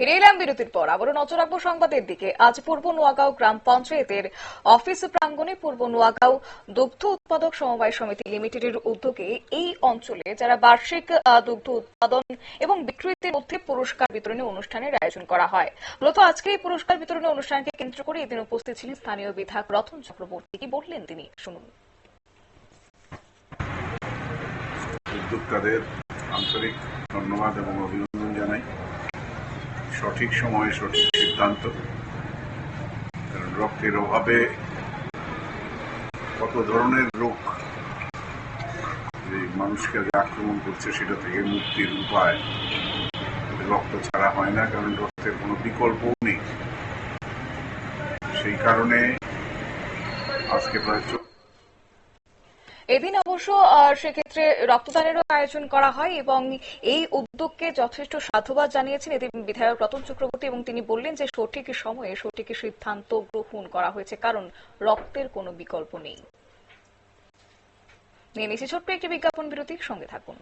ফিরে এলাম বিরতির পর। আবারও নজর রাখব সংবাদের দিকে। আজ পূর্ব নোয়াগাঁও গ্রাম পঞ্চায়েতের অফিস প্রাঙ্গণে পূর্ব নোয়াগাঁও দুগ্ধ উৎপাদক সমবায় সমিতি লিমিটেডের উদ্যোগে এই অঞ্চলে যারা বার্ষিক দুগ্ধ উৎপাদন এবং বিক্রিতের মধ্যে পুরস্কার বিতরণী অনুষ্ঠানের আয়োজন করা হয়। মূলত আজকে এই পুরস্কার বিতরণী অনুষ্ঠানকে কেন্দ্র করে এদিন উপস্থিত ছিলেন স্থানীয় বিধায়ক রতন চক্রবর্তী। কি বললেন তিনি? শুনুন। উদ্যোক্তাদের আন্তরিক ধন্যবাদ এবং অভিনন্দন জানাই। সঠিক সময়ে সঠিক সিদ্ধান্ত। কারণ রক্তের অভাবে কত ধরনের রোগ যে মানুষকে যে আক্রমণ করছে সেটা থেকে মুক্তির উপায় রক্ত ছাড়া হয় না, কারণ রক্তের কোনো বিকল্পও নেই। সেই কারণে আজকে প্রায় এদিন অবশ্য সেক্ষেত্রে রক্তদানেরও আয়োজন করা হয় এবং এই উদ্যোগকে যথেষ্ট সাধুবাদ জানিয়েছেন এদিন বিধায়ক রতন চক্রবর্তী এবং তিনি বললেন যে সঠিক সময়ে সঠিক সিদ্ধান্ত গ্রহণ করা হয়েছে, কারণ রক্তের কোনো বিকল্প নেই। নিয়ে ছোট্ট একটি বিজ্ঞাপন বিরতির সঙ্গে থাকুন।